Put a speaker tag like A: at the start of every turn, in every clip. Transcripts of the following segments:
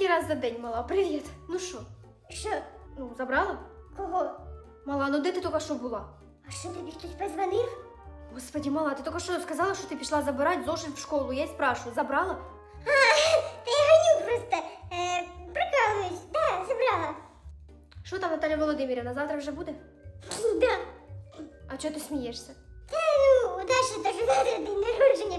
A: третій раз за день, мала. Привіт. Ну що?
B: Що?
A: Ну, забрала?
B: Кого?
A: Мала, ну де ти тільки що була?
B: А що тобі хтось позвонив?
A: Господи, мала, ти тільки що сказала, що ти пішла забирати зошит в школу. Я й спрашиваю, забрала?
B: А, Та я ганю просто. Е, прикалуюсь. Да, забрала.
A: Що там Наталя Володимирівна, завтра вже буде?
B: Да.
A: А чого ти смієшся?
B: Та ну, у Даші теж завтра день народження.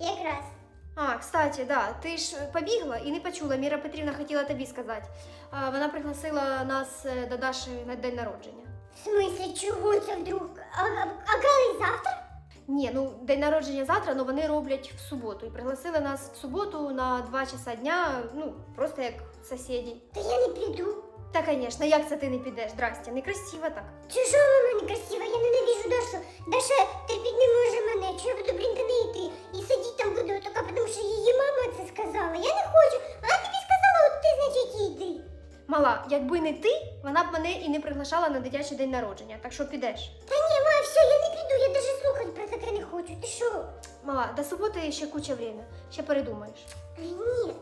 B: Якраз.
A: А, кстати, да, ти ж побігла і не почула. Міра Петрівна хотіла тобі сказати. А, вона пригласила нас е, до Даші на день народження.
B: В смислі, чого це вдруг? А, а, а Гали завтра?
A: Ні, ну день народження завтра, але вони роблять в суботу. І пригласили нас в суботу на 2 часа дня, ну, просто як сусіді.
B: Та я не піду.
A: Та, звісно, як це ти не підеш? Здрасте, некрасиво так.
B: Чужа мама некрасива, я ненавижу Дашу. Даша терпіть не може мене, чи я буду, блін, до неї йти. І сидіти там буду така, тому що її мама це сказала. Я не хочу. Вона тобі сказала, от ти, значить, йди.
A: Мала, якби не ти, вона б мене і не приглашала на дитячий день народження, так що підеш.
B: Та ні, ма, все, я не піду, я навіть слухати про таке не хочу. Ти що?
A: Мала, до суботи ще куча время, ще передумаєш.
B: Ай, ні.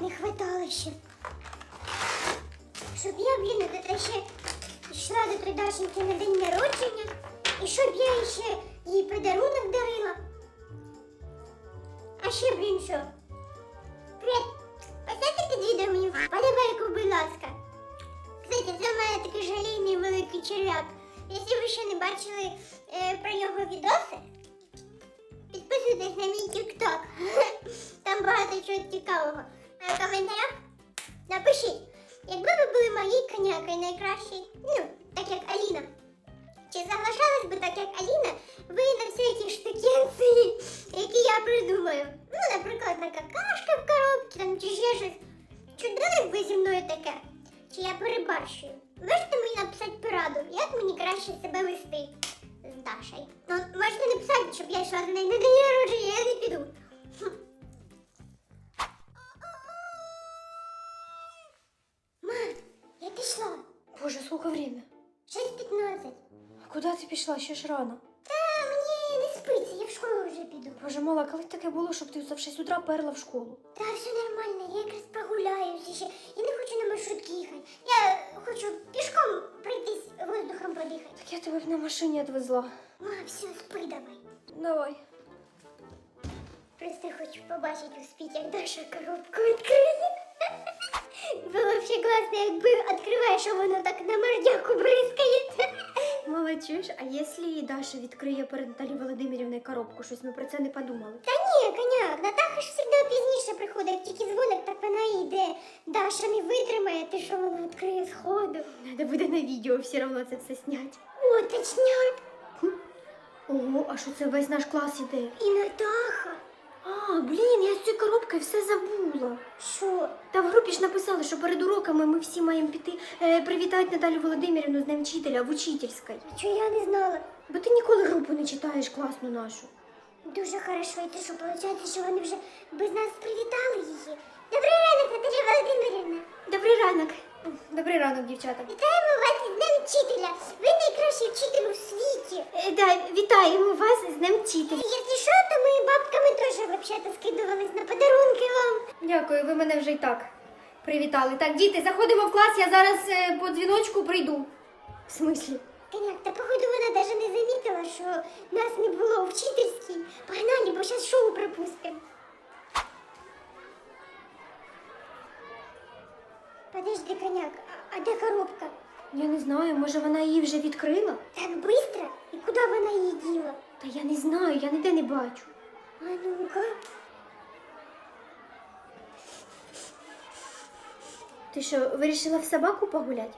B: Не хватало ще. Щоб я, блін, це ще йшла до Тридашеньки на день народження, і щоб я ще їй подарунок дарила. А ще, блін, що? Привіт, поставте під відео мені вподобайку, будь ласка. Кстати, це в мене такий жалійний великий черв'як. Якщо ви ще не бачили е, про його відоси, Підписуйтесь на мій TikTok. Там багато чого цікавого. А напишіть, якби ви були моєю конякою найкращою, ну, так як Аліна. Чи соглашались би так, як Аліна, ви на всі ті штукенці, які я придумаю? Ну, наприклад, на какашка в коробці, там, чи ще щось. Б ви зі мною таке? Чи я перебарщую? Можете мені написати пораду, як мені краще себе вести з Дашею? Ну, можете написати, щоб я йшла до неї на день народження, я не піду.
A: Скільки время?
B: 6.15.
A: А куди ти пішла? Ще ж рано.
B: Та мені не спиться, я в школу вже піду.
A: Боже, мала, коли таке було, щоб ти в 6 утра перла в школу?
B: Та все нормально, я якраз прогуляюся ще. Я не хочу на маршрутки їхати. Я хочу пішком пройтись воздухом подихати.
A: Так я тебе б на машині відвезла.
B: Ма, все, спи давай.
A: Давай.
B: Просто хочу побачити успіть, як Даша коробку відкриє. Було б ще класно, якби відкриваєш, а воно так на мордяку бризкає.
A: Мала, чуєш, а якщо Даша відкриє перед Наталі Володимирівною коробку, щось ми про це не подумали.
B: Та ні, коняк, Натаха ж завжди пізніше приходить, тільки дзвоник, так вона і йде. Даша не витримає, ти що вона відкриє сходу.
A: Треба буде на відео все одно це все снять.
B: О, точняк.
A: Ого, а що це весь наш клас іде?
B: І Натаха.
A: А, блін, я з цією коробкою все забула.
B: Що?
A: Та в групі ж написали, що перед уроками ми всі маємо піти е, привітати Наталю Володимирівну з Днем вчителя в учительській.
B: А чого я не знала?
A: Бо ти ніколи групу не читаєш класну нашу.
B: Дуже хорошо, і те, що виходить, що вони вже без нас привітали її. Добрий ранок, Наталя Володимирівна.
A: Добрий ранок. Добрий ранок, дівчата.
B: Вітаємо вас із Днем вчителя. Ви найкращий вчитель у світі.
A: Е, да, вітаємо вас з Днем вчителя.
B: Якщо що, то ми бабками теж взагалі скидувались на подарунки вам.
A: Дякую, ви мене вже й так привітали. Так, діти, заходимо в клас, я зараз е, по дзвіночку прийду. В смислі?
B: Коняк, та походу вона навіть не замітила, що нас не було у вчительській. Погнали, бо зараз шоу пропустимо. Подожди, коняк, а, а де коробка?
A: Я не знаю, може вона її вже відкрила?
B: Так швидко? І куди вона її діла?
A: Та я не знаю, я ніде не бачу.
B: А ну-ка.
A: Ти що, вирішила в собаку погуляти?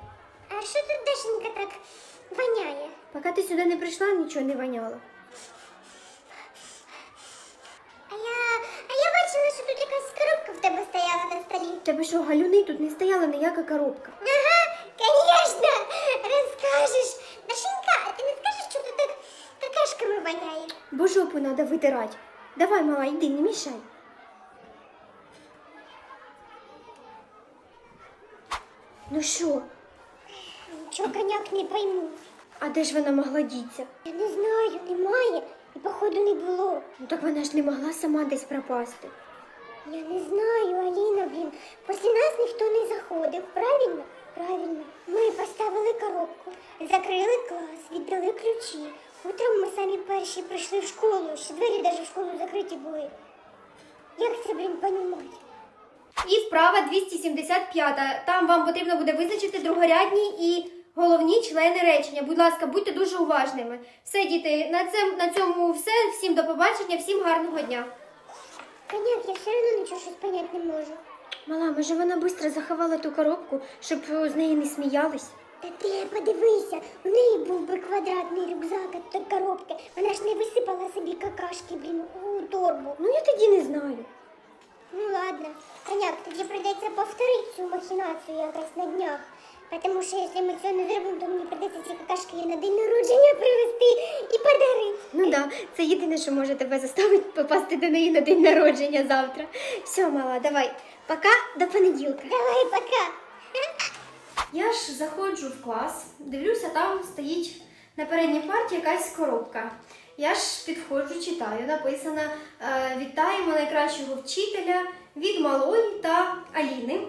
B: А що тут Дашенька так воняє?
A: Поки ти сюди не прийшла, нічого не воняло.
B: А я, а я бачила, що тут якась коробка в тебе стояла на столі.
A: Тебе що, галюни, тут не стояла ніяка коробка.
B: Ага, конечно, розкажеш. Дашенька, а ти не скажеш, що тут так какашками воняє?
A: Бо жопу треба витирати. Давай, мала, йди, не мішай. Ну що,
B: Чого коняк не пойму?
A: а де ж вона могла дітися?
B: Я не знаю, немає. І походу не було.
A: Ну так вона ж не могла сама десь пропасти.
B: Я не знаю, Аліна, блін. Після нас ніхто не заходив, правильно? Правильно. Ми поставили коробку, закрили клас, віддали ключі. Утром ми самі перші прийшли в школу, ще двері навіть в школу закриті були. Як це, блін, понімати?
A: І вправа 275. Там вам потрібно буде визначити другорядні і головні члени речення. Будь ласка, будьте дуже уважними. Все, діти, на, цим, на цьому все. Всім до побачення, всім гарного дня.
B: Коняк, я все одно нічого щось поняти не можу.
A: Мала, може вона швидко заховала ту коробку, щоб з неї не сміялись?
B: Та ти подивися, у неї був би квадратний рюкзак від тої коробки. Вона ж не висипала собі какашки, блін, у торбу.
A: Ну я тоді не знаю.
B: Ну ладно, коняк, тоді прийдеться повторити цю махінацію якось на днях. Тому що якщо ми цього не зробимо, то мені прийдеться ці какашки на день народження привезти і подарити.
A: Ну да, це єдине, що може тебе заставити попасти до неї на день народження завтра. Все, мала, давай. Пока до понеділка.
B: Давай, пока.
A: Я ж заходжу в клас, дивлюся, там стоїть на передній парті якась коробка. Я ж підходжу, читаю. Написано е, Вітаємо найкращого вчителя від малої та Аліни.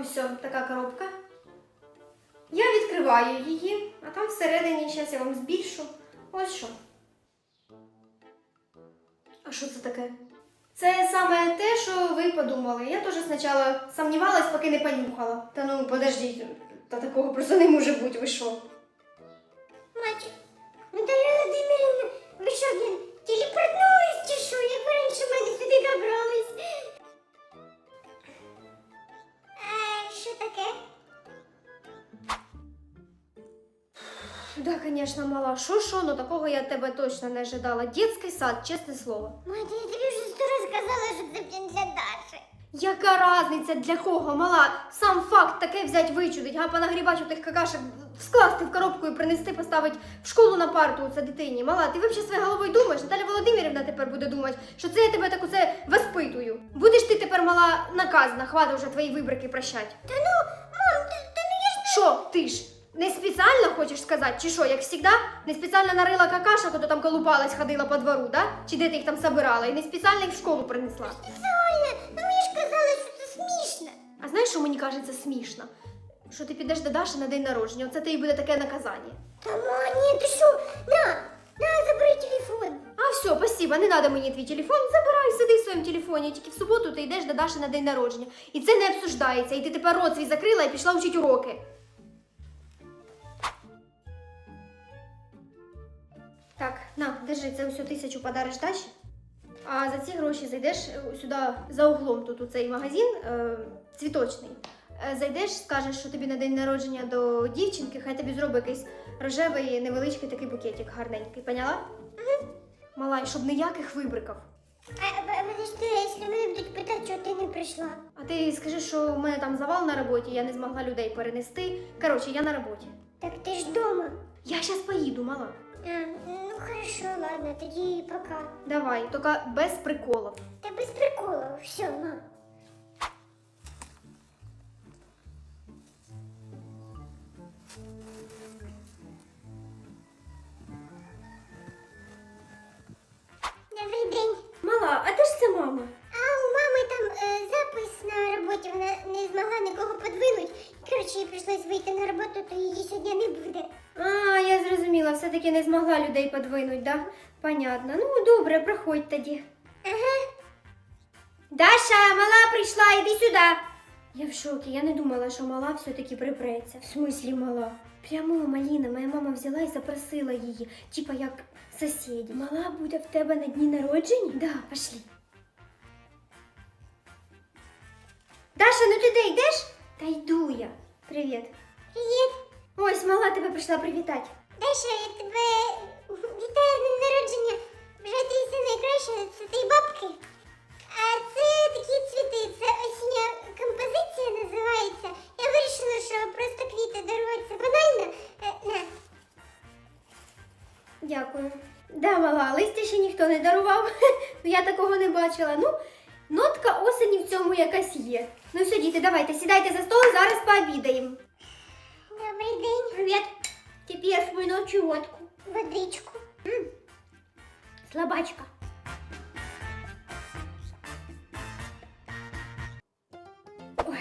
A: Ось така коробка. Я відкриваю її, а там всередині, зараз я вам збільшу. Ось що. А що це таке? Це саме те, що ви подумали. Я теж спочатку сумнівалась, поки не понюхала. Та ну, подождіть, та такого просто не може бути, ви що?
B: Мать, Наталя Володимирівна, ви що,
A: Звісно, мала. Що, що, ну такого я тебе точно не ожидала. Дітський сад, чесне слово.
B: Мать, я тобі вже сто раз казала, що це блін для Даші.
A: Яка разниця для кого, мала? Сам факт таке взять вичудить, понагрібати у тих какашек, скласти в коробку і принести, поставити в школу на парту це дитині. Мала, ти взагалі своєю головою думаєш? Наталя Володимирівна тепер буде думати, що це я тебе так оце воспитую. Будеш ти тепер мала наказана, хватить вже твої вибрики прощать.
B: Та ну, мам, та, та ну я ж
A: Що, ти ж не спеціально хочеш сказати, чи що, як завжди, не спеціально нарила какашок, а то там колупалась, ходила по двору, да? Чи де ти їх там собирала, і не спеціально їх в школу принесла.
B: спеціально, ну ви ж казали, що це смішно.
A: А знаєш, що мені кажеться смішно? Що ти підеш до Даші на день народження, оце тобі буде таке наказання.
B: Та ма, ні, ти що? На, на, забери телефон.
A: А все, спасибо, не треба мені твій телефон, забирай, сиди в своєму телефоні, тільки в суботу ти йдеш до Даші на день народження. І це не обсуждається, і ти тепер рот свій закрила і пішла вчити уроки. На, держи, це усю тисячу подариш Даші. А за ці гроші зайдеш е, сюди за углом, тут у цей магазин е, цвіточний. Е, Зайдеш, скажеш, що тобі на день народження до дівчинки, хай тобі зробить якийсь рожевий невеличкий такий букетик гарненький. Поняла? Мала, і щоб ніяких вибриків.
B: А, б- подожди, а якщо мене будуть питати, чого ти не прийшла?
A: А ти скажи, що у мене там завал на роботі, я не змогла людей перенести. Коротше, я на роботі.
B: Так ти ж дома.
A: Я зараз поїду, мала.
B: А, ну хорошо, ладно, тоді пока.
A: Давай, тільки без приколів.
B: Та без приколу,
A: людей подвинуть, да? Понятно. Ну, добре, проходь тоді.
B: Ага.
A: Даша, мала прийшла, іди сюди. Я в шокі, я не думала, що мала все-таки припреться. В смислі мала? Прямо Маліна, моя мама взяла і запросила її, типа як сусіді. Мала буде в тебе на дні народження? Да, пошли. Даша, ну ти де йдеш? Та йду я. Привіт.
B: Привіт.
A: Ось мала тебе прийшла привітати.
B: Даша, я тебе вітаю з днем народження. Тобі все найкраще, це твої бабки. А це такі цвіти, це осіння композиція називається. Я вирішила, що просто квіти дарувати це банально. Е, на.
A: Дякую. Да, мала, листя ще ніхто не дарував. Я такого не бачила. Ну, нотка осені в цьому якась є. Ну все, діти, давайте, сідайте за стол, зараз пообідаємо.
B: Добрий день.
A: Привіт. Тепер свою ночу водку. Слабачка.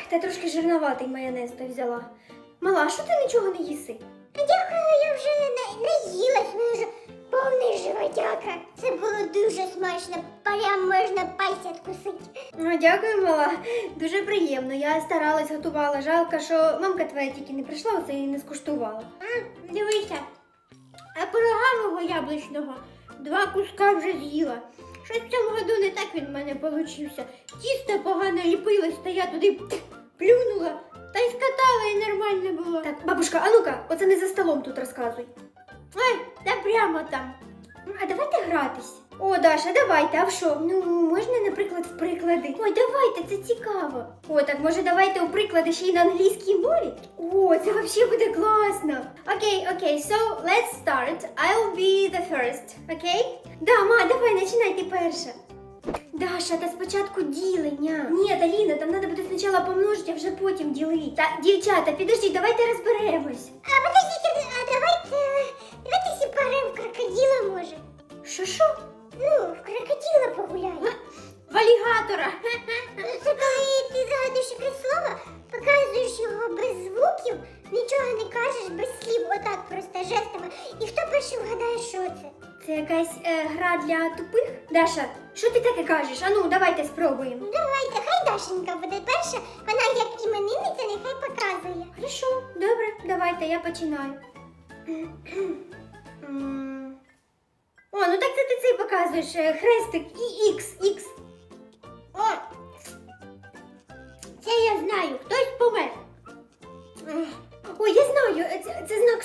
A: Та трошки жирноватий майонез ти взяла. Мала, що ти нічого не їси?
B: Дякую, я вже на- наїлась, в мене вже повний животяка. Це було дуже смачно, прям можна пальці відкусити.
A: Ну, дякую, мала. Дуже приємно. Я старалась, готувала. Жалко, що мамка твоя тільки не прийшла, оце і не скуштувала.
B: А, дивися, а пирога мого яблучного два куска вже з'їла. Щось в цьому году не так він в мене получився. Тісто погано ліпилось, та я туди плюнула, та й скатала, і нормально було.
A: Так, бабушка, а ну-ка, оце не за столом тут розказуй.
B: Ой, та прямо там.
A: А давайте гратись. О, Даша, давайте, а в що? Ну, можна, наприклад, в приклади. Ой, давайте, це цікаво. О, так може давайте у приклади ще й на англійській мові? О, це взагалі буде класно. Окей, окей, so let's start. I'll be the first, окей? Да, ма, давай, починай ти перша. Даша, та спочатку ділення. Ні, Аліна, там треба буде спочатку помножити, а вже потім ділити. Та, дівчата, підождіть, давайте розберемось.
B: А алігатора. Це коли ти загадуєш якесь слово, показуєш його без звуків, нічого не кажеш, без слів, отак просто жестами. І хто перший вгадає, що це?
A: Це якась е, гра для тупих? Даша, що ти таке кажеш? Ану, давайте спробуємо.
B: Давайте, хай Дашенька буде перша, вона як іменинниця, нехай показує.
A: Хорошо, добре, давайте, я починаю. М. О, ну так це ти цей показуєш е, хрестик і ікс, ікс.
B: О! Це я знаю, хтось помер.
A: Ой, я знаю, це, це знак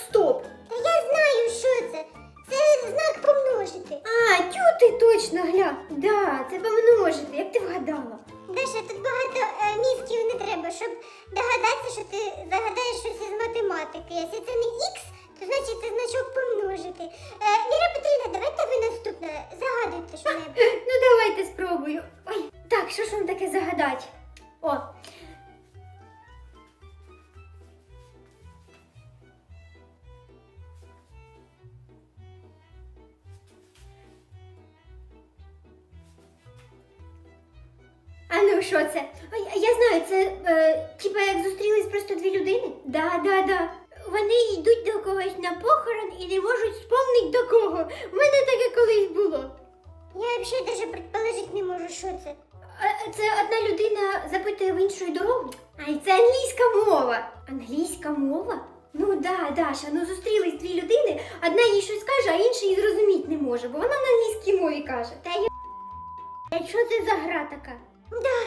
B: що це?
A: А я- знаю, це е, типа як зустрілись просто дві людини? Да, да, да.
B: Вони йдуть до когось на похорон і не можуть спомнити до кого. У мене таке колись було. Я взагалі навіть предположити не можу, що це.
A: А, Це одна людина запитує в іншої дорогу. Ай, це англійська мова. Англійська мова? Ну да, Даша, ну зустрілись дві людини, одна їй щось каже, а інша їй зрозуміти не може, бо вона на англійській мові каже.
B: Та. А що це за гра така? Да,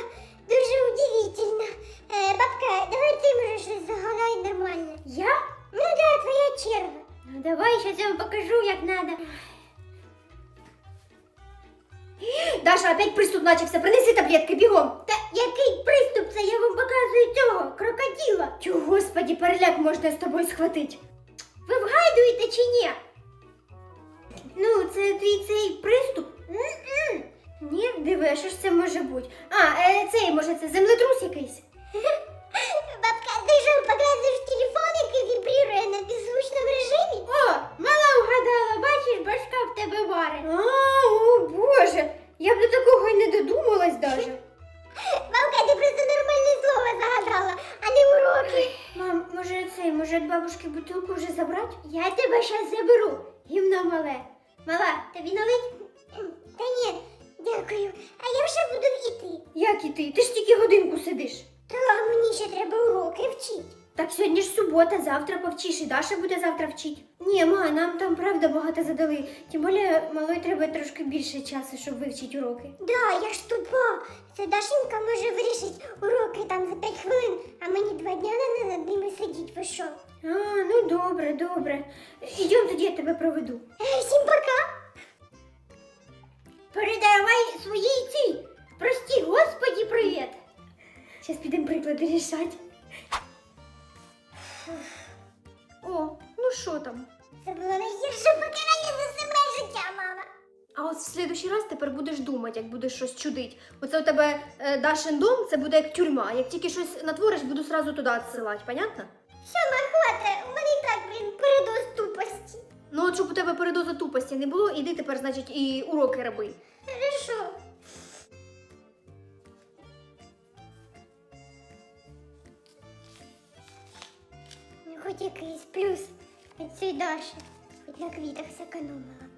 B: дуже удивительно. Е, бабка, давай ти можеш загадай нормально.
A: Я?
B: Ну да, твоя черга.
A: Ну давай, зараз я вам покажу, як надо. Даша, опять приступ начався, принеси таблетки, бігом.
B: Та який приступ це? Я вам показую цього крокодила.
A: Тю, господі, переляк можна з тобою схватити.
B: Ви вгадуєте чи ні?
A: Ну, це твій цей приступ?
B: М-м.
A: Ні, диви, що ж це може бути? А, е, цей, може, це землетрус якийсь?
B: Бабка, ти що показуєш телефон, який вібрірує на беззвучному режимі?
A: О,
B: Мала вгадала, бачиш, башка в тебе варить.
A: А, о боже, я б до такого й не додумалась даже.
B: Бабка, ти просто нормальне слово загадала, а не уроки.
A: Мам, може цей, може від бабушки бутилку вже забрати?
B: Я тебе щас заберу, гімно мале. Мала, тобі налить? Та ні, дякую. А я вже буду йти.
A: Як і ти? Ж тільки годинку сидиш.
B: Та мені ще треба уроки вчити.
A: Так сьогодні ж субота, завтра повчиш, і Даша буде завтра вчить. Ні, ма, нам там правда багато задали. Тим більше малої треба трошки більше часу, щоб вивчити уроки.
B: Да, я ж тупа. Це Дашенька може вирішити уроки там за 5 хвилин, а мені два дня надо над ними сидіти. Ви що?
A: А, ну добре, добре. Ідем тоді я тебе проведу.
B: Е, Передавай своїй цій. Прості, господі, привіт.
A: Зараз підемо приклади рішати. О, ну що там?
B: Це було найгірше покарання за все життя, мама.
A: А от в следующий раз тепер будеш думати, як будеш щось чудить. Оце у тебе е, Дашин дом, це буде як тюрма. Як тільки щось натвориш, буду сразу туди відсилати, понятно?
B: Що, хватає? У мене і так, блін, передоз тупості.
A: Ну, от щоб у тебе передоза тупості не було, іди тепер, значить, і уроки роби.
B: Хоч Я на квітах зекономила.